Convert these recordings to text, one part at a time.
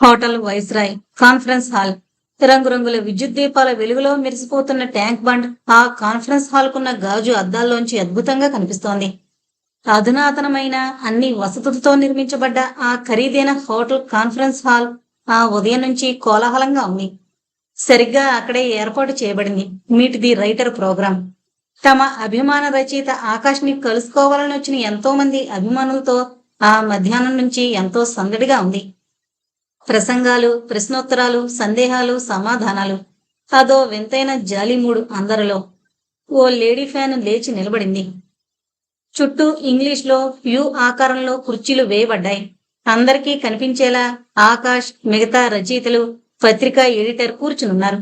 Hotel viceroy conference hall. రంగురంగుల విద్యుత్ దీపాల వెలుగులో మెరిసిపోతున్న ట్యాంక్ బండ్ ఆ కాన్ఫరెన్స్ హాల్కున్న గాజు అద్దాల్లోంచి అద్భుతంగా కనిపిస్తోంది. అధునాతనమైన అన్ని వసతులతో నిర్మించబడ్డ ఆ ఖరీదైన హోటల్ కాన్ఫరెన్స్ హాల్ ఆ ఉదయం నుంచి కోలాహలంగా ఉంది. సరిగ్గా అక్కడే ఏర్పాటు చేయబడింది. Meet the writer program. తమ అభిమాన రచయిత ఆకాష్ని కలుసుకోవాలని వచ్చిన ఎంతో మంది అభిమానులతో ఆ మధ్యాహ్నం నుంచి ఎంతో సందడిగా ఉంది. ప్రసంగాలు ప్రశ్నోత్తరాలు సందేహాలు సమాధానాలు. అదో వింతైన జాలిమూడు అందరిలో. ఓ లేడీ ఫ్యాన్ లేచి నిలబడింది. చుట్టూ ఇంగ్లీష్లో యు ఆకారంలో కుర్చీలు వేయబడ్డాయి. అందరికీ కనిపించేలా ఆకాష్ మిగతా రచయితలు పత్రికా ఎడిటర్ కూర్చునున్నారు.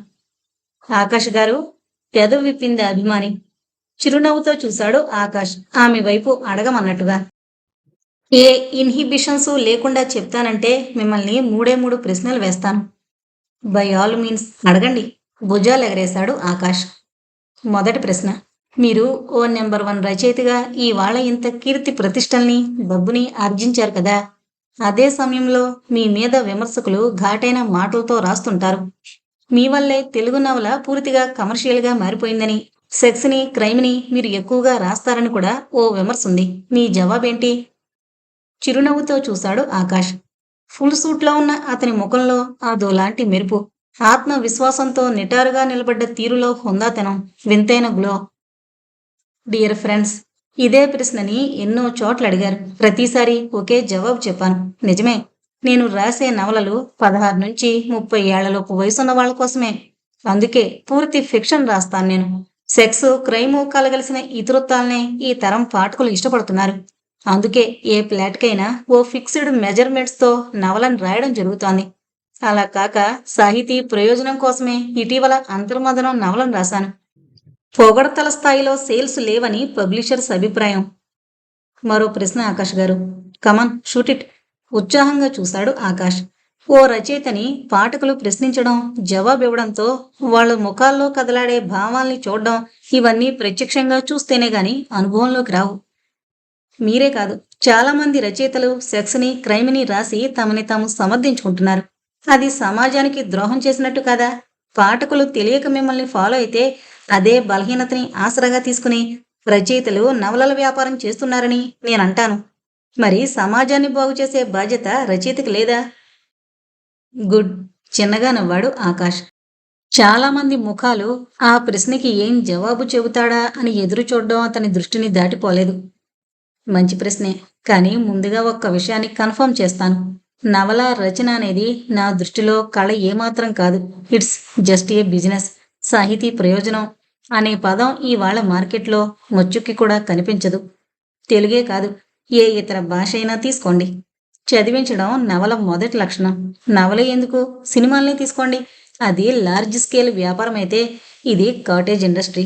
ఆకాష్ గారు పెదవి విప్పింది అభిమాని. చిరునవ్వుతో చూశాడు ఆకాష్. ఆమె వైపు అడగమన్నట్టుగా. ఏ ఇన్హిబిషన్స్ లేకుండా చెప్తానంటే మిమ్మల్ని మూడే మూడు ప్రశ్నలు వేస్తాను. బై ఆల్ మీన్స్ అడగండి. భుజాలు ఎగరేశాడు ఆకాష్. మొదటి ప్రశ్న. మీరు ఓ నెంబర్ వన్ రచయితగా ఇవాళ ఇంత కీర్తి ప్రతిష్టల్ని డబ్బుని ఆర్జించారు కదా. అదే సమయంలో మీ మీద విమర్శకులు ఘాటైన మాటలతో రాస్తుంటారు. మీ వల్లే తెలుగు నవల పూర్తిగా కమర్షియల్గా మారిపోయిందని సెక్స్ని క్రైమ్ని మీరు ఎక్కువగా రాస్తారని కూడా ఓ విమర్శ ఉంది. మీ జవాబేంటి? చిరునవ్వుతో చూశాడు ఆకాష్. ఫుల్ సూట్లో ఉన్న అతని ముఖంలో అదోలాంటి మెరుపు ఆత్మవిశ్వాసంతో నిటారుగా నిలబడ్డ తీరులో హుందాతనం వింతైన గ్లో. డియర్ ఫ్రెండ్స్ ఇదే ప్రశ్నని ఎన్నో చోట్ల అడిగారు. ప్రతిసారి ఒకే జవాబు చెప్పాను. నిజమే నేను రాసే నవలలు పదహారు నుంచి ముప్పై ఏళ్ళలోపు వయసున్న వాళ్ళ కోసమే. అందుకే పూర్తి ఫిక్షన్ రాస్తాను నేను. సెక్స్ క్రైము కలగలిసిన ఇతరత్వాలనే ఈ తరం పాఠకులు ఇష్టపడుతున్నారు. అందుకే ఏ ప్లాట్కైనా ఓ ఫిక్స్డ్ మెజర్మెంట్స్తో నవలను రాయడం జరుగుతోంది. అలా కాక సాహితీ ప్రయోజనం కోసమే ఇటీవల అంతర్మదనం నవలను రాశాను. పొగడతల స్థాయిలో సేల్స్ లేవని పబ్లిషర్స్ అభిప్రాయం. మరో ప్రశ్న ఆకాష్ గారు. కమన్ షూట్ ఇట్ ఉత్సాహంగా చూశాడు ఆకాష్. ఓ రచయితని పాఠకులు ప్రశ్నించడం జవాబివ్వడంతో వాళ్ళ ముఖాల్లో కదలాడే భావాల్ని చూడడం ఇవన్నీ ప్రత్యక్షంగా చూస్తేనే గాని అనుభవంలోకి రావు. మీరే కాదు చాలామంది రచయితలు సెక్స్ని క్రైమ్ని రాసి తమని తాము సమర్థించుకుంటున్నారు. అది సమాజానికి ద్రోహం చేసినట్టు కదా? పాఠకులు తెలియక మిమ్మల్ని ఫాలో అయితే అదే బలహీనతని ఆసరాగా తీసుకుని రచయితలు నవలల వ్యాపారం చేస్తున్నారని నేను అంటాను మరి సమాజాన్ని బాగు చేసే బాధ్యత రచయితకి లేదా? గుడ్. చిన్నగా నవ్వాడు ఆకాష్. చాలామంది ముఖాలు ఆ ప్రశ్నకి ఏం జవాబు చెబుతాడా? అని ఎదురు చూడడం అతని దృష్టిని దాటిపోలేదు. మంచి ప్రశ్నే. కానీ ముందుగా ఒక్క విషయాన్ని కన్ఫర్మ్ చేస్తాను. నవల రచన అనేది నా దృష్టిలో కళ ఏమాత్రం కాదు. It's just a business. సాహితీ ప్రయోజనం అనే పదం ఇవాళ మార్కెట్లో మొచ్చుక్కి కూడా కనిపించదు. తెలుగే కాదు. ఏ ఇతర భాష అయినా తీసుకోండి. చదివించడం నవల మొదటి లక్షణం. నవల ఎందుకు? సినిమాల్ని తీసుకోండి. అది లార్జ్ స్కేల్ వ్యాపారం అయితే ఇది కాటేజ్ ఇండస్ట్రీ.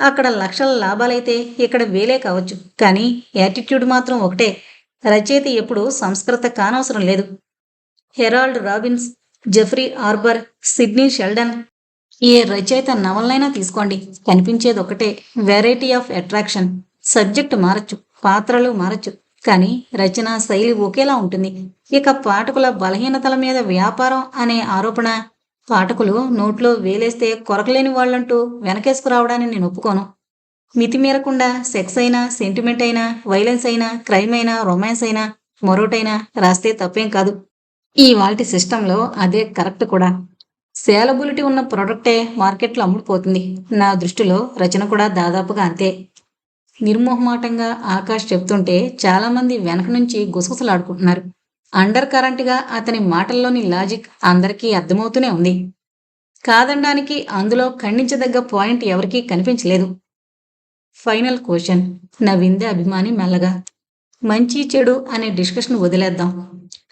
అక్కడ లక్షల లాభాలైతే ఇక్కడ వేలే కావచ్చు. కానీ యాటిట్యూడ్ మాత్రం ఒకటే. రచయిత ఎప్పుడు సంస్కృత కానవసరం లేదు. Harold Robbins Jeffrey Archer Sidney Sheldon ఏ రచయిత నవలనైనా తీసుకోండి. కనిపించేది ఒకటే వెరైటీ ఆఫ్ అట్రాక్షన్. సబ్జెక్ట్ మారచ్చు. పాత్రలు మారచ్చు. కానీ రచన శైలి ఒకేలా ఉంటుంది. ఇక పాఠకుల బలహీనతల మీద వ్యాపారం అనే ఆరోపణ పాఠకులు నోట్లో వేలేస్తే కొరకలేని వాళ్ళంటూ వెనకేసుకురావడాన్ని నేను ఒప్పుకోను. మితిమీరకుండా సెక్స్ అయినా సెంటిమెంట్ అయినా వైలెన్స్ అయినా క్రైమ్ అయినా రొమాన్స్ అయినా మరోటైనా రాస్తే తప్పేం కాదు. ఈ వాల్టి సిస్టంలో అదే కరెక్ట్ కూడా. సేలబిలిటీ ఉన్న ప్రోడక్టే మార్కెట్లో అమ్ముడుపోతుంది. నా దృష్టిలో రచన కూడా దాదాపుగా అంతే. నిర్మోహమాటంగా ఆకాష్ చెప్తుంటే చాలామంది వెనక నుంచి గుసగుసలాడుకుంటున్నారు. అండర్ కరెంట్గా అతని మాటల్లోని లాజిక్ అందరికీ అర్థమవుతూనే ఉంది. కాదనడానికి అందులో ఖండించదగ్గ పాయింట్ ఎవరికీ కనిపించలేదు. Final question. నవ్విందే అభిమాని మెల్లగా. మంచి చెడు అనే డిస్కషన్ వదిలేద్దాం.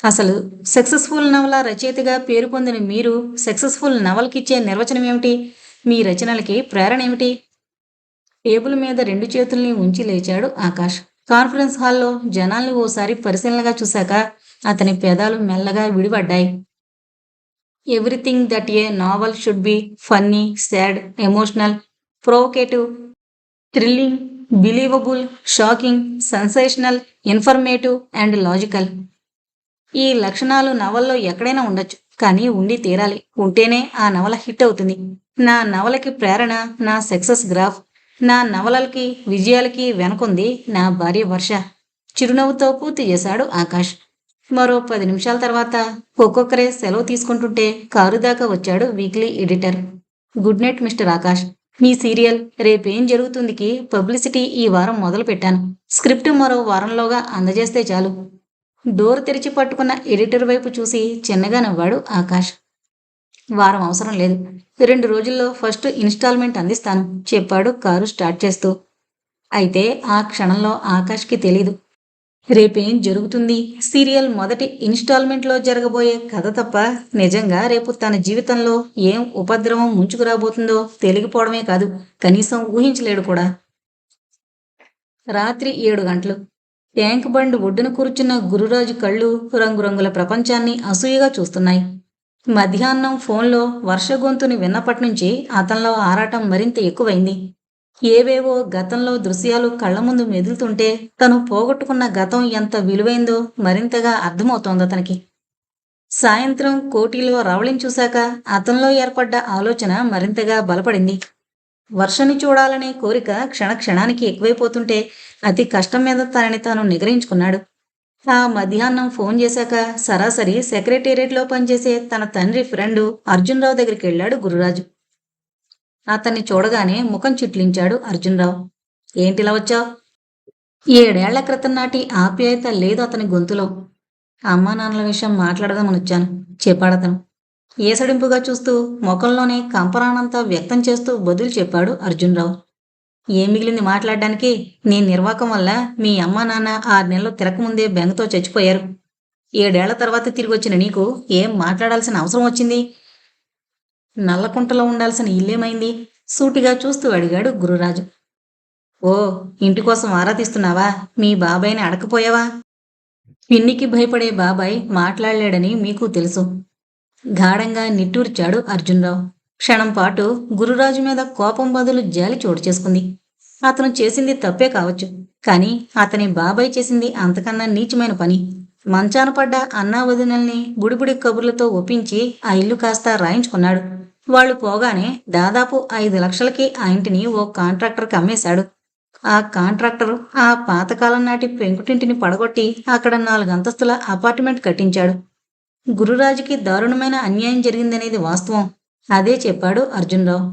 అసలు సక్సెస్ఫుల్ నవల రచయితగా పేరు పొందిన మీరు సక్సెస్ఫుల్ నవలకిచ్చే నిర్వచనం ఏమిటి? మీ రచనలకి ప్రేరణ ఏమిటి? టేబుల్ మీద రెండు చేతుల్ని ఉంచి లేచాడు ఆకాష్. కాన్ఫరెన్స్ హాల్లో జనాల్ని ఓసారి పరిశీలనగా చూశాక అతని పెదాలు మెల్లగా విడిపడ్డాయి. Everything that a novel should be funny sad emotional provocative thrilling believable shocking sensational informative and logical ఈ లక్షణాలు నవల్లో ఎక్కడైనా ఉండొచ్చు కానీ ఉండి తీరాలి. ఉంటేనే ఆ నవల హిట్ అవుతుంది. నా నవలకి ప్రేరణ నా సక్సెస్ గ్రాఫ్ నా నవలలకి విజయాలకి వెనకుంది నా భార్య వర్ష. చిరునవ్వుతో పూర్తి చేశాడు ఆకాష్. మరో పది నిమిషాల తర్వాత ఒక్కొక్కరే సెలవు తీసుకుంటుంటే కారు దాకా వచ్చాడు weekly editor. Good night mister Akash. మీ సీరియల్ రేపేం జరుగుతుందికి పబ్లిసిటీ ఈ వారం మొదలు పెట్టాను స్క్రిప్ట్ మరో వారంలోగా అందజేస్తే చాలు. డోర్ తెరిచి పట్టుకున్న ఎడిటర్ వైపు చూసి చిన్నగా నవ్వాడు ఆకాష్. వారం అవసరం లేదు. రెండు రోజుల్లో ఫస్ట్ ఇన్స్టాల్మెంట్ అందిస్తాను చెప్పాడు కారు స్టార్ట్ చేస్తూ. అయితే ఆ క్షణంలో ఆకాష్కి తెలీదు. రేపేం జరుగుతుంది? సీరియల్ మొదటి ఇన్స్టాల్మెంట్లో జరగబోయే కథ తప్ప నిజంగా రేపు తన జీవితంలో ఏం ఉపద్రవం ముంచుకురాబోతుందో తెలిగిపోవడమే కాదు కనీసం ఊహించలేడు కూడా. రాత్రి ఏడు గంటలు. ట్యాంక్ బండ్ ఒడ్డున కూర్చున్న గురురాజు కళ్ళు రంగురంగుల ప్రపంచాన్ని అసూయగా చూస్తున్నాయి. మధ్యాహ్నం ఫోన్లో వర్ష గొంతుని విన్నప్పటి నుంచి అతనిలో ఆరాటం మరింత ఎక్కువైంది. ఏవేవో గతంలో దృశ్యాలు కళ్ళ ముందు మెదులుతుంటే తను పోగొట్టుకున్న గతం ఎంత విలువైందో మరింతగా అర్థమవుతోంది అతనికి. సాయంత్రం కోటిలో రవళిని చూశాక అతనిలో ఏర్పడ్డ ఆలోచన మరింతగా బలపడింది. వర్షని చూడాలనే కోరిక క్షణ క్షణానికి ఎక్కువైపోతుంటే అతి కష్టం మీద తనని తాను నిగ్రహించుకున్నాడు. ఆ మధ్యాహ్నం ఫోన్ చేశాక సరాసరి సెక్రటేరియట్లో పనిచేసే తన తండ్రి ఫ్రెండు అర్జున్రావు దగ్గరికి వెళ్ళాడు గురురాజు. అతన్ని చూడగానే ముఖం చిట్లించాడు అర్జున్రావు. ఏంటిలా వచ్చావు? ఏడేళ్ళ క్రితం నాటి ఆప్యాయత లేదు అతని గొంతులో. అమ్మా నాన్నల విషయం మాట్లాడదామని వచ్చాను. చెప్పాడతను. ఏసడింపుగా చూస్తూ ముఖంలోనే కంపరానంతా వ్యక్తం చేస్తూ బదులు చెప్పాడు అర్జున్రావు. ఏం మిగిలింది మాట్లాడడానికి? నీ నిర్వాకం వల్ల మీ అమ్మా నాన్న ఆరు నెలలు తిరకముందే బెంగతో చచ్చిపోయారు. ఏడేళ్ళ తర్వాత తిరిగి వచ్చిన నీకు ఏం మాట్లాడాల్సిన అవసరం వచ్చింది? నల్లకుంటలో ఉండాల్సిన ఇల్లేమైంది? సూటిగా చూస్తూ అడిగాడు గురురాజు. ఓ ఇంటి కోసం ఆరా తీస్తున్నావా మీ బాబాయ్ని అడకపోయావా? పిన్నికి భయపడే బాబాయ్ మాట్లాడలేడని మీకు తెలుసు. గాఢంగా నిట్టూర్చాడు అర్జున్రావు. క్షణం పాటు గురురాజు మీద కోపం బదులు జాలి చోటు చేసుకుంది. అతను చేసింది తప్పే కావచ్చు కానీ అతని బాబాయ్ చేసింది అంతకన్నా నీచమైన పని. మంచాన పడ్డ అన్నా వదినల్ని బుడిబుడి కబుర్లతో ఒప్పించి ఆ ఇల్లు కాస్త రాయించుకున్నాడు. వాళ్ళు పోగానే దాదాపు ఐదు లక్షలకి ఆ ఇంటిని ఓ కాంట్రాక్టర్కి అమ్మేశాడు. ఆ కాంట్రాక్టర్ ఆ పాతకాలం నాటి పెంకుటింటిని పడగొట్టి అక్కడ నాలుగు అంతస్తుల అపార్ట్మెంట్ కట్టించాడు. గురురాజుకి దారుణమైన అన్యాయం జరిగిందనేది వాస్తవం. అదే చెప్పాడు అర్జున్రావు.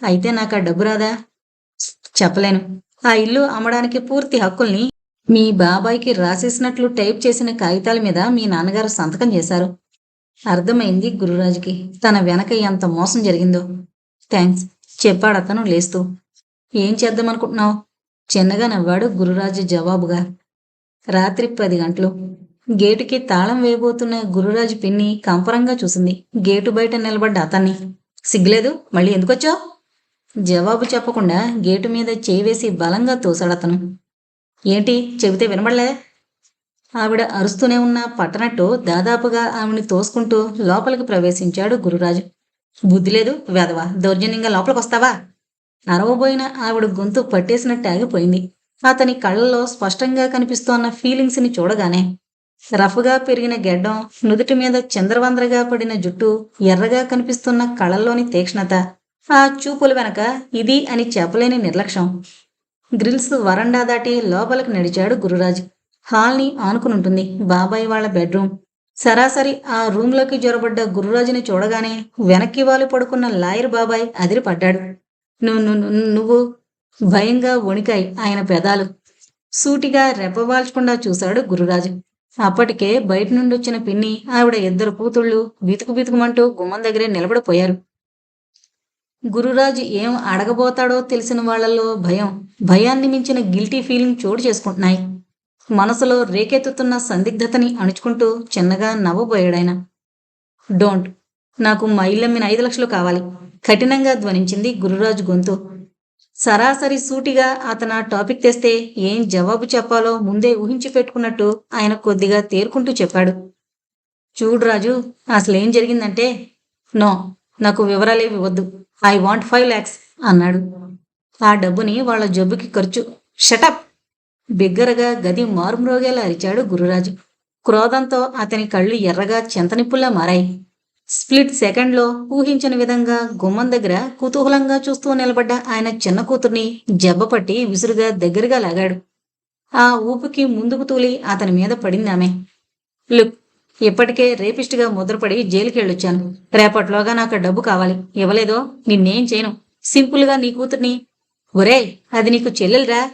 అయితే నాకు ఆ డబ్బు రాదా? చెప్పలేను. ఆ ఇల్లు అమ్మడానికి పూర్తి హక్కుల్ని మీ బాబాయ్కి రాసేసినట్లు టైప్ చేసిన కాగితాల మీద మీ నాన్నగారు సంతకం చేశారు. అర్థమైంది గురురాజుకి. తన వెనక ఎంత మోసం జరిగిందో. థ్యాంక్స్ చెప్పాడతను లేస్తూ. ఏం చేద్దామనుకుంటున్నావు? చిన్నగా నవ్వాడు గురురాజు జవాబుగా. రాత్రి పది గంటలు. గేటుకి తాళం వేయబోతున్న గురురాజు పిన్ని కంపరంగా చూసింది. గేటు బయట నిలబడ్డ అతన్ని. సిగ్గులేదు? మళ్ళీ ఎందుకొచ్చావు? జవాబు చెప్పకుండా గేటు మీద చేయి వేసి బలంగా తోసాడతను ఏంటి? చెబితే వినబడలే ఆవిడ అరుస్తూనే ఉన్న పట్టనట్టు దాదాపుగా ఆవిడని తోసుకుంటూ లోపలికి ప్రవేశించాడు గురురాజు. బుద్ధి లేదు వేదవా దౌర్జన్యంగా లోపలికి వస్తావా అరవబోయిన ఆవిడ గొంతు పట్టేసినట్టు ఆగిపోయింది. అతని కళ్ళలో స్పష్టంగా కనిపిస్తోన్న ఫీలింగ్స్ని చూడగానే రఫ్గా పెరిగిన గెడ్డం నుదుటి మీద చంద్రవంద్రగా పడిన జుట్టు ఎర్రగా కనిపిస్తున్న కళ్ళల్లోని తీక్ష్ణత ఆ చూపుల వెనక ఇది అని చెప్పలేని నిర్లక్ష్యం. గ్రిల్స్ వరండా దాటి లోపలికి నడిచాడు గురురాజు. హాల్ని ఆనుకునుంటుంది బాబాయ్ వాళ్ళ బెడ్రూమ్. సరాసరి ఆ రూంలోకి జొరబడ్డ గురురాజుని చూడగానే వెనక్కి వాలి పడుకున్న లాయర్ బాబాయ్ అదిరిపడ్డాడు. నువ్వు నువ్వు నువ్వు? భయంగా వణికాయి ఆయన పెదాలు. సూటిగా రెప్పవాల్చకుండా చూశాడు గురురాజు అప్పటికే బయట నుండి వచ్చిన పిన్ని ఆవిడ ఇద్దరు కూతుళ్ళు బితుకు బితుకుమంటూ గుమ్మం దగ్గరే నిలబడిపోయారు. గురురాజు ఏం అడగబోతాడో తెలిసిన వాళ్ళలో భయం. భయాన్ని మించిన గిల్టీ ఫీలింగ్ చోటు చేసుకుంటున్నాయి. మనసులో రేకెత్తుతున్న సందిగ్ధతని అణుచుకుంటూ చిన్నగా నవ్వబోయాడాయన. డోంట్. నాకు మా ఇల్లమ్మిన ఐదు లక్షలు కావాలి. కఠినంగా ధ్వనించింది గురురాజు గొంతు. సరాసరి సూటిగా అతను టాపిక్ తెస్తే ఏం జవాబు చెప్పాలో ముందే ఊహించి పెట్టుకున్నట్టు ఆయన కొద్దిగా తేరుకుంటూ చెప్పాడు. చూడు రాజు అసలేం జరిగిందంటే నో నాకు వివరాలేవి వద్దు ఐ వాంట్ ఫైవ్ ల్యాక్స్ అన్నాడు. ఆ డబ్బుని వాళ్ళ జబ్బుకి ఖర్చు. షటప్! బిగ్గరగా గది మారుమ్రోగేలా అరిచాడు గురురాజు. క్రోధంతో అతని కళ్ళు ఎర్రగా చెంతనిప్పుల్లా మారాయి. స్ప్లిట్ సెకండ్లో ఊహించిన విధంగా గుమ్మం దగ్గర కుతూహలంగా చూస్తూ నిలబడ్డ ఆయన చిన్న కూతుర్ని జబ్బపట్టి విసురుగా దగ్గరగా లాగాడు. ఆ ఊపుకి ముందుకు తూలి అతని మీద పడింది ఆమె. లుక్ ఇప్పటికే రేపిస్ట్గా ముద్రపడి జైలుకి వెళ్ళొచ్చాను రేపట్లోగా నాకు డబ్బు కావాలి. ఇవ్వలేదో నిన్నేం చేయను. సింపుల్గా నీ కూతుర్ని ఒరేయ్ అది నీకు చెల్లెలరా?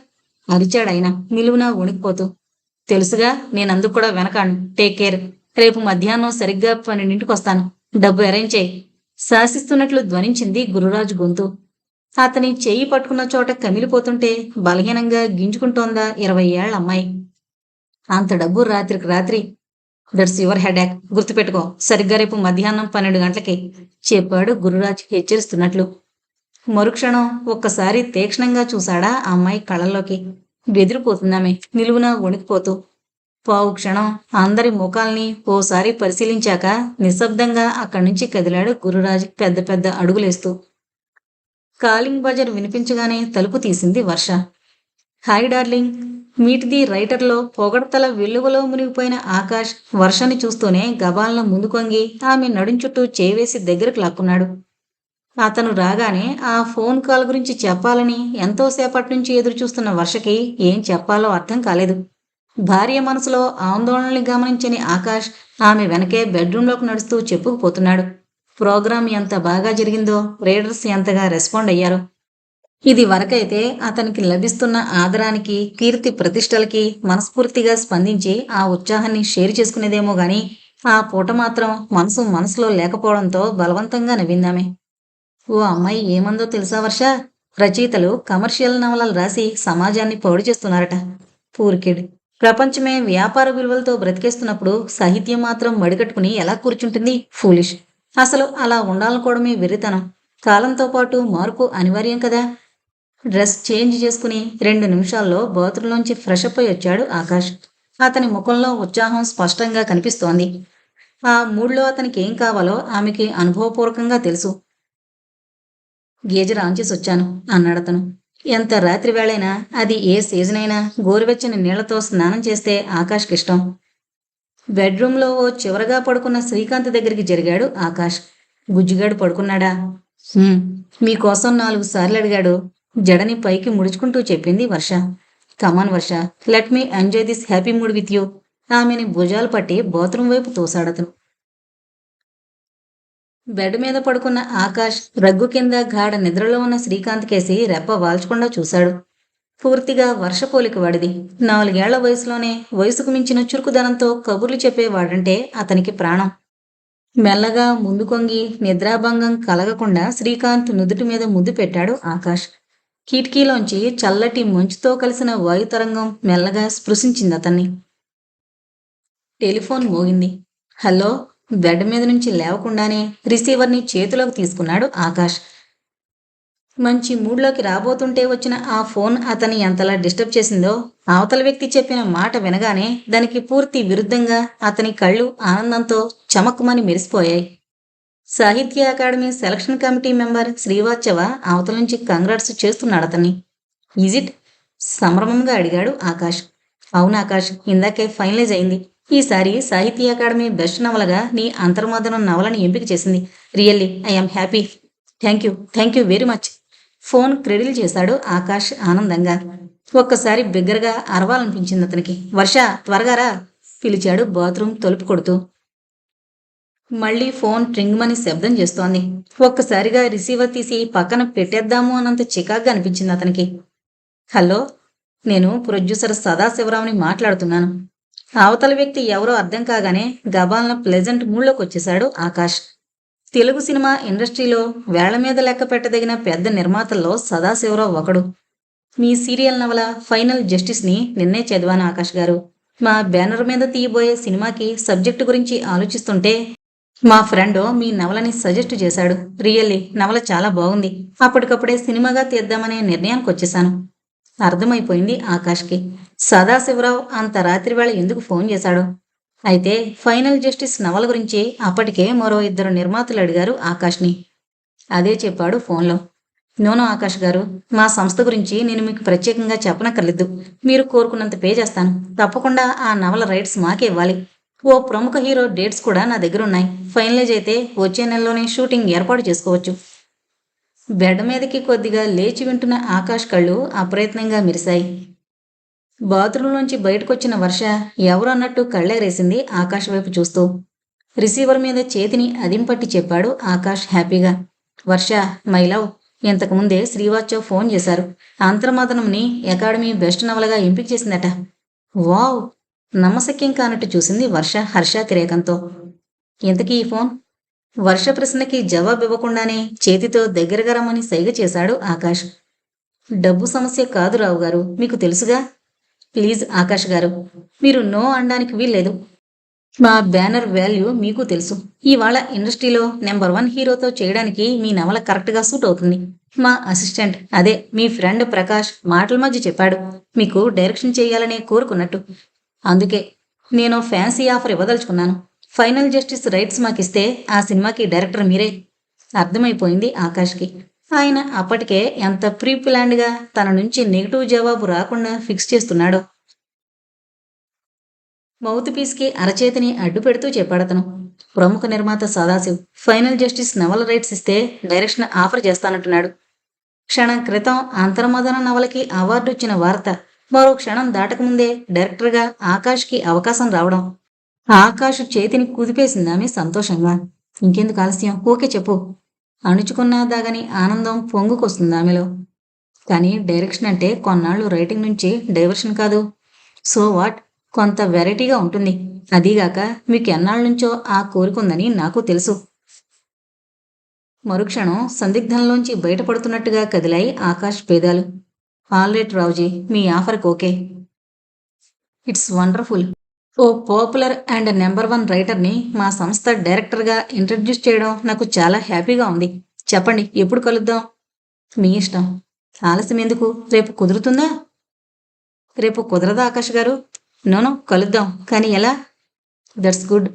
అరిచాడాయన నిలువునా వణికిపోతూ. తెలుసుగా నేనందుకు కూడా వెనకాను టేక్ కేర్ రేపు మధ్యాహ్నం సరిగ్గా పన్నెండింటికి వస్తాను డబ్బు అరేంజ్ చేయి. శాసిస్తున్నట్లు ధ్వనించింది గురురాజు గొంతు. అతని చెయ్యి పట్టుకున్న చోట కమిలిపోతుంటే బలహీనంగా గింజుకుంటోందా ఇరవై ఏళ్ళ అమ్మాయి. అంత డబ్బు రాత్రికి రాత్రి. దట్స్ యువర్ హెడాక్ గుర్తుపెట్టుకో సరిగ్గా రేపు మధ్యాహ్నం పన్నెండు గంటలకి చెప్పాడు గురురాజ్ హెచ్చరిస్తున్నట్లు. మరుక్షణం ఒక్కసారి తీక్షణంగా చూశాడా ఆ అమ్మాయి కళ్ళల్లోకి. బెదిరిపోతుందామె నిలువున వణికిపోతూ. పావు క్షణం అందరి ముఖాల్ని ఓసారి పరిశీలించాక నిశ్శబ్దంగా అక్కడి నుంచి కదిలాడు గురురాజు పెద్ద పెద్ద అడుగులేస్తూ. కాలింగ్ బజర్ వినిపించగానే తలుపు తీసింది Varsha. Hi darling meet the రైటర్లో పొగడతల వెలుగులో మునిగిపోయిన ఆకాష్ వర్షని చూస్తూనే గబాలను ముందుకొంగి ఆమె నడుం చుట్టూ చేవేసి దగ్గరకు లాక్కున్నాడు. అతను రాగానే ఆ ఫోన్ కాల్ గురించి చెప్పాలని ఎంతో సేపటి నుంచి ఎదురుచూస్తున్న వర్షకి ఏం చెప్పాలో అర్థం కాలేదు. భార్య మనసులో ఆందోళనని గమనించని ఆకాష్ ఆమె వెనకే బెడ్రూంలోకి నడుస్తూ చెప్పుకుపోతున్నాడు. ప్రోగ్రాం ఎంత బాగా జరిగిందో రీడర్స్ ఎంతగా రెస్పాండ్ అయ్యారు. ఇది వరకైతే అతనికి లభిస్తున్న ఆదరానికి కీర్తి ప్రతిష్టలకి మనస్ఫూర్తిగా స్పందించి ఆ ఉత్సాహాన్ని షేర్ చేసుకునేదేమో గాని ఆ పూట మాత్రం మనసు మనసులో లేకపోవడంతో బలవంతంగా నవ్విందామే. ఓ అమ్మాయి ఏమందో తెలుసా వర్ష? రచయితలు కమర్షియల్ నవలలు రాసి సమాజాన్ని పౌడి చేస్తున్నారట. పూరికిడ్. ప్రపంచమే వ్యాపార విలువలతో బ్రతికేస్తున్నప్పుడు సాహిత్యం మాత్రం మడికట్టుకుని ఎలా కూర్చుంటుంది? ఫూలిష్. అసలు అలా ఉండాలనుకోవడమే వెర్రితనం. కాలంతో పాటు మార్పు అనివార్యం కదా. డ్రెస్ చేంజ్ చేసుకుని రెండు నిమిషాల్లో బాత్రూంలోంచి ఫ్రెష్ అప్ అయి వచ్చాడు ఆకాష్. అతని ముఖంలో ఉత్సాహం స్పష్టంగా కనిపిస్తోంది. ఆ మూడ్లో అతనికి ఏం కావాలో ఆమెకి అనుభవపూర్వకంగా తెలుసు. గీజర్ ఆన్ చేసి వచ్చాను అన్నాడతను ఎంత రాత్రి వేళైనా అది ఏ సీజన్ అయినా గోరువెచ్చని నీళ్ళతో స్నానం చేస్తే ఆకాష్కి ఇష్టం. బెడ్రూమ్లో ఓ చివరగా పడుకున్న శ్రీకాంత్ దగ్గరికి జరిగాడు ఆకాష్. గుజ్జుగాడు పడుకున్నాడా? మీకోసం నాలుగు సార్లు అడిగాడు. జడని పైకి ముడుచుకుంటూ చెప్పింది Varsha. Come on Varsha let me enjoy this happy mood with you. ఆమెని భుజాలు పట్టి బాత్రూమ్ వైపు తోసాడతను బెడ్ మీద పడుకున్న ఆకాష్ రగ్గు కింద గాఢ నిద్రలో ఉన్న శ్రీకాంత్ కేసి రెప్ప వాల్చకుండా చూశాడు. పూర్తిగా వర్షపోలిక వాడిది. నాలుగేళ్ళ వయసులోనే వయసుకు మించిన చురుకుదనంతో కబుర్లు చెప్పేవాడంటే అతనికి ప్రాణం. మెల్లగా ముందు కొంగి నిద్రాభంగం కలగకుండా శ్రీకాంత్ నుదుటి మీద ముద్దు పెట్టాడు ఆకాష్. కిటికీలోంచి చల్లటి మంచుతో కలిసిన వాయుతరంగం మెల్లగా స్పృశించింది అతన్ని. టెలిఫోన్ మోగింది. హలో బెడ్ మీద నుంచి లేవకుండానే రిసీవర్ని చేతిలోకి తీసుకున్నాడు ఆకాష్. మంచి మూడ్లోకి రాబోతుంటే వచ్చిన ఆ ఫోన్ అతన్ని ఎంతలా డిస్టర్బ్ చేసిందో అవతల వ్యక్తి చెప్పిన మాట వినగానే దానికి పూర్తి విరుద్ధంగా అతని కళ్ళు ఆనందంతో చమక్కుమని మెరిసిపోయాయి. Sahitya Akademi selection committee member Srivatsava అవతల నుంచి కంగ్రాట్స్ చేస్తున్నాడు అతన్ని. ఇజిట్ సంభ్రమంగా అడిగాడు ఆకాష్. అవును ఆకాష్ ఇందాకే ఫైనలైజ్ అయింది. ఈసారి సాహిత్య అకాడమీ బెస్ట్ నవలగా నీ అంతర్మదనం నవలని ఎంపిక చేసింది. Really I'm happy thank you thank you very much phone cradle చేశాడు ఆకాష్ ఆనందంగా. ఒక్కసారి బిగ్గరగా అరవాలనిపించింది అతనికి. వర్ష త్వరగా రా పిలిచాడు బాత్రూమ్ తలుపు కొడుతూ. మళ్ళీ ఫోన్ ట్రింగ్మని శబ్దం చేస్తోంది. ఒక్కసారిగా రిసీవర్ తీసి పక్కన పెట్టేద్దాము అన్నంత చికాగ్గా అనిపించింది అతనికి. హలో నేను ప్రొడ్యూసర్ సదాశివరావుని మాట్లాడుతున్నాను. అవతల వ్యక్తి ఎవరో అర్థం కాగానే గబాల్న ప్లెజెంట్ మూడ్లోకి వచ్చేశాడు ఆకాష్. తెలుగు సినిమా ఇండస్ట్రీలో వేళ్ళ మీద లెక్క పెట్టదగిన పెద్ద నిర్మాతల్లో సదాశివరావు ఒకడు. మీ సీరియల్ నవల ఫైనల్ జస్టిస్ని నిన్నే చదివాను ఆకాష్ గారు. మా బ్యానర్ మీద తీయబోయే సినిమాకి సబ్జెక్టు గురించి ఆలోచిస్తుంటే మా ఫ్రెండ్ మీ నవలని సజెస్ట్ చేశాడు. రియల్లీ నవల చాలా బాగుంది. అప్పటికప్పుడే సినిమాగా తీద్దామనే నిర్ణయానికి వచ్చేశాను. అర్థమైపోయింది ఆకాష్కి. సదాశివరావు అంత రాత్రి వేళ ఎందుకు ఫోన్ చేశాడు? అయితే ఫైనల్ జస్టిస్ నవల గురించి అప్పటికే మరో ఇద్దరు నిర్మాతలు అడిగారు ఆకాష్ని. అదే చెప్పాడు ఫోన్లో. నోనో ఆకాష్ గారు మా సంస్థ గురించి నేను మీకు ప్రత్యేకంగా చెప్పనక్కర్లేదు. మీరు కోరుకున్నంత పే చేస్తాను. తప్పకుండా ఆ నవల రైట్స్ మాకే ఇవ్వాలి. ఓ ప్రముఖ హీరో డేట్స్ కూడా నా దగ్గర ఉన్నాయి. ఫైనలైజ్ అయితే వచ్చే నెలలోనే షూటింగ్ ఏర్పాటు చేసుకోవచ్చు. బెడ మీదకి కొద్దిగా లేచి వింటున్న ఆకాష్ కళ్ళు అప్రయత్నంగా మెరిశాయి. బాత్రూంలోంచి బయటకొచ్చిన వర్ష ఎవరు అన్నట్టు కళ్ళెగరేసింది ఆకాష్ వైపు చూస్తూ. రిసీవర్ మీద చేతిని అదింపట్టి చెప్పాడు ఆకాష్ హ్యాపీగా. వర్ష మై లవ్ ఇంతకుముందే శ్రీవాత్సవ్ ఫోన్ చేశారు. అంతర్మదనంని అకాడమీ బెస్ట్ నవలగా ఎంపిక చేసిందట. వావ్! నమ్మశక్యం కానట్టు చూసింది వర్ష హర్షాతిరేకంతో ఇంతకీ ఈ ఫోన్? వర్ష ప్రశ్నకి జవాబు ఇవ్వకుండానే చేతితో దగ్గరగా రమ్మని సైగ చేశాడు ఆకాష్. డబ్బు సమస్య కాదు రావు గారు మీకు తెలుసుగా? ప్లీజ్ ఆకాష్ గారు మీరు నో అనడానికి వీల్లేదు. మా బ్యానర్ వాల్యూ మీకు తెలుసు. ఇవాళ ఇండస్ట్రీలో నెంబర్ వన్ హీరోతో చేయడానికి మీ నవల కరెక్ట్గా సూట్ అవుతుంది. మా అసిస్టెంట్ అదే మీ ఫ్రెండ్ ప్రకాష్ మాటల మధ్య చెప్పాడు. మీకు డైరెక్షన్ చేయాలనే కోరుకున్నట్టు. అందుకే నేను ఫ్యాన్సీ ఆఫర్ ఇవ్వదలుచుకున్నాను. ఫైనల్ జస్టిస్ రైట్స్ మాకిస్తే ఆ సినిమాకి డైరెక్టర్ మీరే. అర్థమైపోయింది ఆకాష్కి. ఆయన అప్పటికే ఎంత ప్రీ ప్లాన్డ్గా తన నుంచి నెగిటివ్ జవాబు రాకుండా ఫిక్స్ చేస్తున్నాడో. మౌత్ పీస్కి అరచేతిని అడ్డు పెడుతూ చెప్పాడతను. ప్రముఖ నిర్మాత సదాశివ్ ఫైనల్ జస్టిస్ నవల రైట్స్ ఇస్తే డైరెక్షన్ ఆఫర్ చేస్తానంటున్నాడు. క్షణం క్రితం అంతర్మదన నవలకి అవార్డు వచ్చిన వార్త మరో క్షణం దాటకముందే డైరెక్టర్గా ఆకాష్కి అవకాశం రావడం. ఆకాష్ చేతిని కుదిపేసిందామె సంతోషంగా. ఇంకెందుకు ఆలస్యం? ఓకే చెప్పు. అణుచుకున్నదాగని ఆనందం పొంగుకొస్తుంది ఆమెలో. కానీ డైరెక్షన్ అంటే కొన్నాళ్ళు రైటింగ్ నుంచి డైవర్షన్ కాదు. So what? కొంత వెరైటీగా ఉంటుంది. అదీగాక మీకు ఎన్నాళ్ళ నుంచో ఆ కోరికుందని నాకు తెలుసు. మరుక్షణం సందిగ్ధంలోంచి బయటపడుతున్నట్టుగా కదిలాయి ఆకాష్ పేదాలు. ఆల్రైట్ రావుజీ మీ ఆఫర్కి okay. It's wonderful. Oh popular and number one రైటర్ని మా సంస్థ డైరెక్టర్గా ఇంట్రడ్యూస్ చేయడం నాకు చాలా హ్యాపీగా ఉంది. చెప్పండి ఎప్పుడు కలుద్దాం? మీ ఇష్టం. ఆలస్యం ఎందుకు? రేపు కుదురుతుందా? రేపు కుదరదా ఆకాష్ గారు? నోనో కలుద్దాం. కానీ ఎలా? That's good.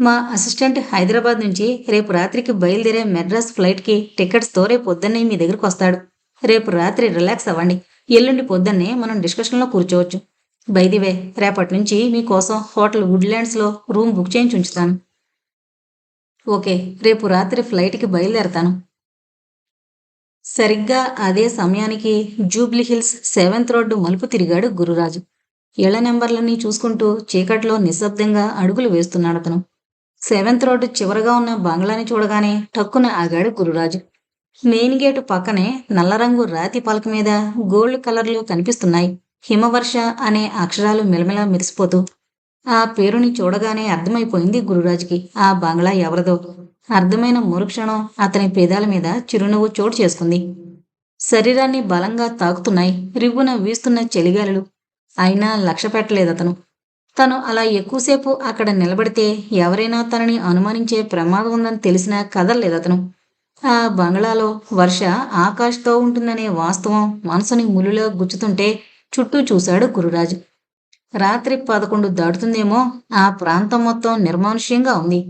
మా అసిస్టెంట్ హైదరాబాద్ నుంచి రేపు రాత్రికి బయలుదేరే మెడ్రాస్ ఫ్లైట్కి టికెట్స్తో రేపు పొద్దున్నే మీ దగ్గరకు వస్తాడు. రేపు రాత్రి రిలాక్స్ అవ్వండి. ఎల్లుండి పొద్దున్నే మనం డిస్కషన్లో కూర్చోవచ్చు. బైదివే రేపటి నుంచి మీకోసం హోటల్ వుడ్లాండ్స్లో రూమ్ బుక్ చేయించి ఉంచుతాను. ఓకే రేపు రాత్రి ఫ్లైట్కి బయలుదేరతాను. సరిగ్గా అదే సమయానికి జూబ్లీ హిల్స్ సెవెంత్ రోడ్డు మలుపు తిరిగాడు గురురాజు. ఇళ్ళ నెంబర్లన్నీ చూసుకుంటూ చీకట్లో నిశ్శబ్దంగా అడుగులు వేస్తున్నాడు అతను. సెవెంత్ రోడ్డు చివరగా ఉన్న బంగ్లాని చూడగానే టక్కున ఆగాడు గురురాజు. మెయిన్ గేటు పక్కనే నల్లరంగు రాతి పలక మీద గోల్డ్ కలర్లు కనిపిస్తున్నాయి. హిమవర్ష అనే అక్షరాలు మిలమిలా మెరిసిపోతూ ఆ పేరుని చూడగానే అర్థమైపోయింది గురురాజుకి. ఆ బంగ్లా ఎవరిదో. అర్థమైన మరుక్షణం అతని పేదాల మీద చిరునవ్వు చోటు చేసుకుంది. శరీరాన్ని బలంగా తాకుతున్నాయి. రివ్వున వీస్తున్న చెలిగాలులు. అయినా లక్ష్యపెట్టలేదు అతను తను అలా ఎక్కువసేపు అక్కడ నిలబడితే ఎవరైనా తనని అనుమానించే ప్రమాదం ఉందని తెలిసినా కదలలేదు అతను ఆ బంగ్లాలో వర్ష ఆకాష్తో ఉంటుందనే వాస్తవం మనసుని ములులో గుచ్చుతుంటే చుట్టూ చూశాడు గురురాజు. రాత్రి పదకొండు దాటుతుందేమో ఆ ప్రాంతం మొత్తం నిర్మానుష్యంగా ఉంది.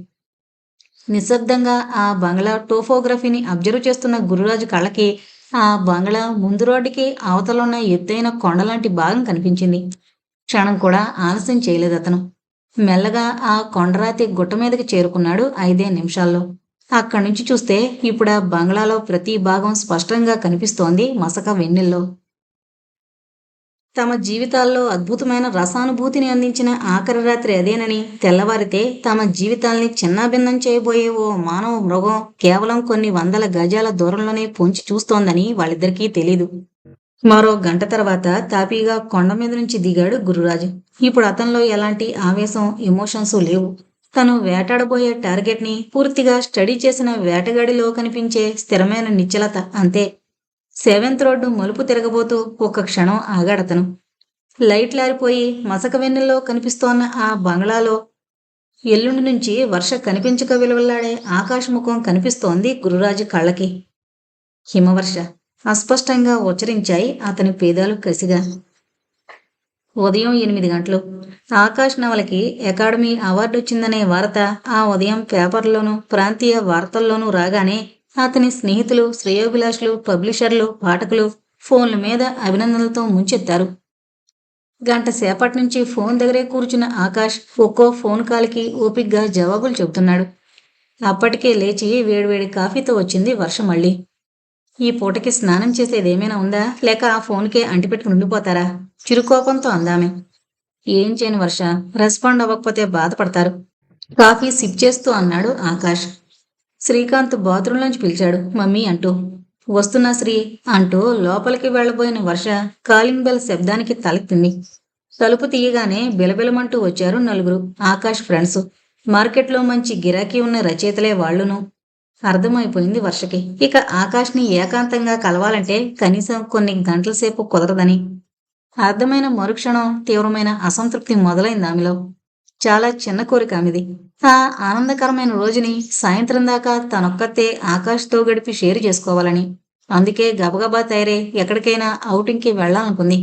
నిశ్శబ్దంగా ఆ బంగ్లా టోఫోగ్రఫీని అబ్జర్వ్ చేస్తున్న గురురాజు కళ్ళకి ఆ బంగ్లా ముందు రోడ్డుకి అవతలున్న ఎత్తైన కొండలాంటి భాగం కనిపించింది. క్షణం కూడా ఆలస్యం చేయలేదు అతను. మెల్లగా ఆ కొండరాతి గుట్ట మీదకి చేరుకున్నాడు ఐదే నిమిషాల్లో. అక్కడి నుంచి చూస్తే ఇప్పుడు ఆ బంగ్లాలో ప్రతి భాగం స్పష్టంగా కనిపిస్తోంది మసక వెన్నెల్లో. తమ జీవితాల్లో అద్భుతమైన రసానుభూతిని అందించిన ఆఖరి రాత్రి అదేనని తెల్లవారితే తమ జీవితాల్ని చిన్నాభిన్నం చేయబోయే ఓ మానవ మృగం కేవలం కొన్ని వందల గజాల దూరంలోనే పొంచి చూస్తోందని వాళ్ళిద్దరికీ తెలీదు. మరో గంట తర్వాత తాపీగా కొండ మీద నుంచి దిగాడు గురురాజు. ఇప్పుడు అతనిలో ఎలాంటి ఆవేశం ఎమోషన్స్ లేవు. తను వేటాడబోయే టార్గెట్ని పూర్తిగా స్టడీ చేసిన వేటగాడిలో కనిపించే స్థిరమైన నిశ్చలత అంతే. సెవెంత్ రోడ్డు మలుపు తిరగబోతూ ఒక్క క్షణం ఆగాడతను. లైట్లారిపోయి మసక వెన్నెల్లో కనిపిస్తోన్న ఆ బంగ్లాలో ఎల్లుండి నుంచి వర్ష కనిపించక విలువల్లాడే ఆకాశముఖం కనిపిస్తోంది గురురాజు కళ్ళకి. హిమవర్ష అస్పష్టంగా ఉచ్చరించాయి అతని పేదాలు కసిగా. ఉదయం ఎనిమిది గంటలు. ఆకాశ్ నవలకి అకాడమీ అవార్డు వచ్చిందనే వార్త ఆ ఉదయం పేపర్లోనూ ప్రాంతీయ వార్తల్లోనూ రాగానే అతని స్నేహితులు శ్రేయోభిలాషులు పబ్లిషర్లు పాఠకులు ఫోన్ల మీద అభినందనలతో ముంచెత్తారు. గంట సేపటి నుంచి ఫోన్ దగ్గరే కూర్చున్న ఆకాష్ ఒక్కో ఫోన్ కాల్కి ఓపిగ్గా జవాబులు చెబుతున్నాడు. అప్పటికే లేచి వేడివేడి కాఫీతో వచ్చింది వర్షం మళ్ళీ. ఈ పూటకి స్నానం చేసేది ఏమైనా ఉందా? లేక ఆ ఫోన్కే అంటిపెట్టుకుని ఉండిపోతారా? చిరుకోపంతో అందామె. ఏం చేయను వర్ష? రెస్పాండ్ అవ్వకపోతే బాధపడతారు. కాఫీ సిప్ చేస్తూ అన్నాడు ఆకాష్. శ్రీకాంత్ బాత్రూంలోంచి పిలిచాడు. మమ్మీ అంటూ. వస్తున్నా శ్రీ అంటూ లోపలికి వెళ్ళబోయిన వర్ష కాలింగ్ బెల్ శబ్దానికి తలెత్తింది తలుపు తీయగానే బిలబిలమంటూ వచ్చారు నలుగురు ఆకాష్ ఫ్రెండ్స్. మార్కెట్లో మంచి గిరాకీ ఉన్న రచయితలే వాళ్ళును. అర్థమైపోయింది వర్షకి. ఇక ఆకాష్ని ఏకాంతంగా కలవాలంటే కనీసం కొన్ని గంటల సేపు కుదరదని. అర్థమైన మరుక్షణం తీవ్రమైన అసంతృప్తి మొదలైంది ఆమెలో. చాలా చిన్న కోరిక ఆమెది. ఆ ఆనందకరమైన రోజుని సాయంత్రం దాకా తనొక్కతే ఆకాష్తో గడిపి షేర్ చేసుకోవాలని. అందుకే గబగబా తయారై ఎక్కడికైనా ఔటింగ్కి వెళ్ళాలనుకుంది.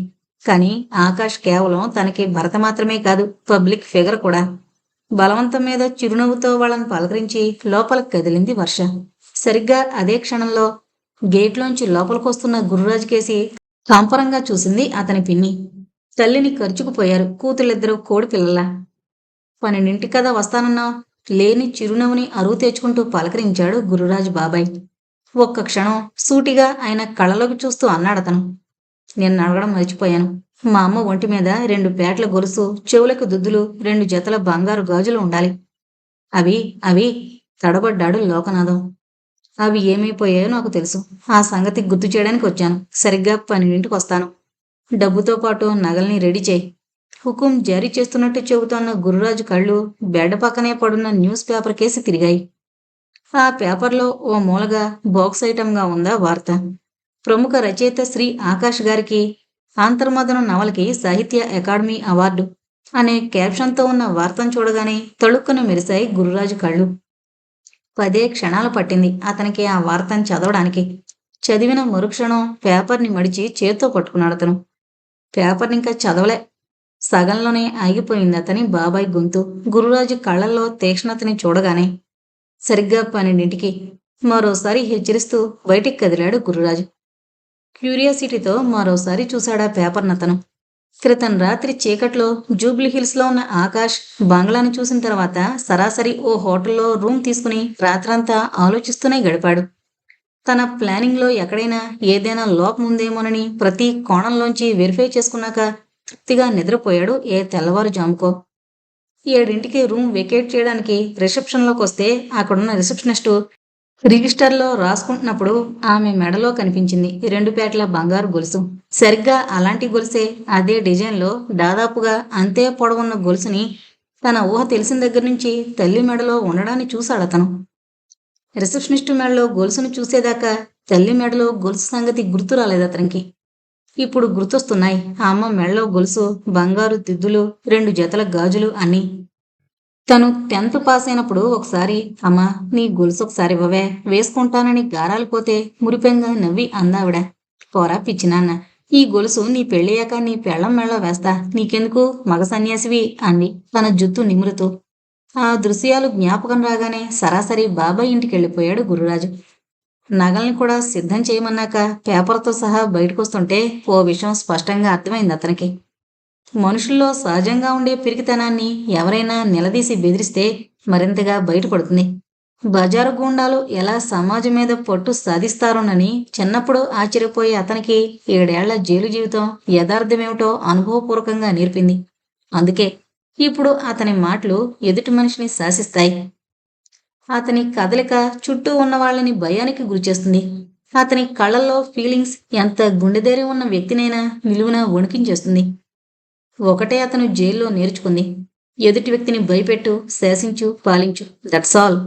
కానీ ఆకాష్ కేవలం తనకి భరత మాత్రమే కాదు పబ్లిక్ ఫిగర్ కూడా. బలవంతం మీద చిరునవ్వుతో వాళ్ళని పలకరించి లోపలికి కదిలింది వర్ష. సరిగ్గా అదే క్షణంలో గేట్లోంచి లోపలికొస్తున్న గురురాజు కేసి కాంపరంగా చూసింది అతని పిన్ని. తల్లిని ఖర్చుకుపోయారు కూతుళ్ళిద్దరూ కోడి పిల్లలా. పన్నెండింటి కదా వస్తానన్నావు లేని చిరునవ్వుని అరువు తెచ్చుకుంటూ పలకరించాడు గురురాజు బాబాయ్. ఒక్క క్షణం సూటిగా ఆయన కళ్ళలోకి చూస్తూ అన్నాడతను. నేను అడగడం మర్చిపోయాను. మా అమ్మ ఒంటి మీద రెండు పేటల గొలుసు చెవులకు దుద్దులు రెండు జతల బంగారు గాజులు ఉండాలి. అవి అవి తడబడ్డాడు లోకనాథం. అవి ఏమైపోయాయో నాకు తెలుసు. ఆ సంగతి గుర్తు చేయడానికి వచ్చాను. సరిగ్గా పన్నెండింటికి వస్తాను. డబ్బుతో పాటు నగల్ని రెడీ చేయి. హుకుం జారీ చేస్తున్నట్టు చెబుతోన్న గురురాజు కళ్ళు బెడ్ పక్కనే పడున్న న్యూస్ పేపర్ కేసి తిరిగాయి. ఆ పేపర్లో ఓ మూలగా బాక్స్ ఐటమ్గా ఉందా వార్త. ప్రముఖ రచయిత శ్రీ ఆకాష్ గారికి ఆంతర్మదనం నవలకి సాహిత్య అకాడమీ అవార్డు అనే క్యాప్షన్తో ఉన్న వార్తను చూడగానే తళుక్కున మెరిశాయి గురురాజు కళ్ళు. పదే క్షణాలు పట్టింది అతనికి ఆ వార్తను చదవడానికి. చదివిన మరుక్షణం పేపర్ని మడిచి చేత్తో పట్టుకున్నాడు అతను. పేపర్ని ఇంకా చదవలే. సగంలోనే ఆగిపోయింది అతని బాబాయ్ గొంతు. గురురాజు కళ్ళల్లో తీక్ష్ణతని చూడగానే సరిగ్గా పన్నెండింటికి మరోసారి హెచ్చరిస్తూ బయటికి కదిలాడు గురురాజు. క్యూరియాసిటీతో మరోసారి చూశాడా పేపర్నతను క్రితం రాత్రి చీకట్లో జూబ్లీ హిల్స్లో ఉన్న ఆకాష్ బంగ్లాను చూసిన తర్వాత సరాసరి ఓ హోటల్లో రూమ్ తీసుకుని రాత్రంతా ఆలోచిస్తూనే గడిపాడు. తన ప్లానింగ్లో ఎక్కడైనా ఏదైనా లోపం ఉందేమోనని ప్రతి కోణంలోంచి వెరిఫై చేసుకున్నాక తృప్తిగా నిద్రపోయాడు ఏ తెల్లవారుజాముకో. ఏడింటికి రూమ్ వెకేట్ చేయడానికి రిసెప్షన్లోకి వస్తే అక్కడున్న రిసెప్షనిస్టు రిజిస్టర్లో రాసుకుంటున్నప్పుడు ఆమె మెడలో కనిపించింది రెండు పేటల బంగారు గొలుసు. సరిగ్గా అలాంటి గొలుసే అదే డిజైన్లో దాదాపుగా అంతే పొడవున్న గొలుసుని తన ఊహ తెలిసిన దగ్గర నుంచి తల్లి మెడలో ఉండడాన్ని చూశాడు అతను. రిసెప్షనిస్టు మెడలో గొలుసును చూసేదాకా తల్లి మెడలో గొలుసు సంగతి గుర్తు రాలేదు అతనికి. ఇప్పుడు గుర్తొస్తున్నాయి. ఆ అమ్మ మెళ్ళో గొలుసు బంగారు దిద్దులు రెండు జతల గాజులు అని తను టెన్త్ పాస్ అయినప్పుడు ఒకసారి అమ్మా నీ గొలుసు ఒకసారి ఇవ్వవే. వేసుకుంటానని గారాలు పోతే మురిపెంగా నవ్వి అందావిడ. పోరా పిచ్చినాన్న ఈ గొలుసు నీ పెళ్ళయ్యాక నీ పెళ్ళం మెళ్ళ వేస్తా. నీకెందుకు? మగ సన్యాసివి అంది తన జుత్తు నిమురుతూ. ఆ దృశ్యాలు జ్ఞాపకం రాగానే సరాసరి బాబాయ్ ఇంటికి వెళ్ళిపోయాడు గురురాజు. నగల్ని కూడా సిద్ధం చేయమన్నాక పేపర్తో సహా బయటకొస్తుంటే ఓ విషయం స్పష్టంగా అర్థమైంది అతనికి. మనుషుల్లో సహజంగా ఉండే పిరికితనాన్ని ఎవరైనా నిలదీసి బెదిరిస్తే మరింతగా బయటపడుతుంది. బజారు గూండాలు ఎలా సమాజం మీద పట్టు సాధిస్తారోనని చిన్నప్పుడు ఆశ్చర్యపోయే అతనికి ఏడేళ్ళ జైలు జీవితం యథార్థమేమిటో అనుభవపూర్వకంగా నేర్పింది. అందుకే ఇప్పుడు అతని మాటలు ఎదుటి మనిషిని శాసిస్తాయి. అతని కదలిక చుట్టూ ఉన్న వాళ్ళని భయానికి గురిచేస్తుంది. అతని కళ్ళల్లో ఫీలింగ్స్ ఎంత గుండెధైర్యం ఉన్న వ్యక్తినైనా నిలువున వణికించేస్తుంది. ఒకటే అతను జైల్లో నేర్చుకుంది. ఎదుటి వ్యక్తిని భయపెట్టు శాసించు పాలించు. That's all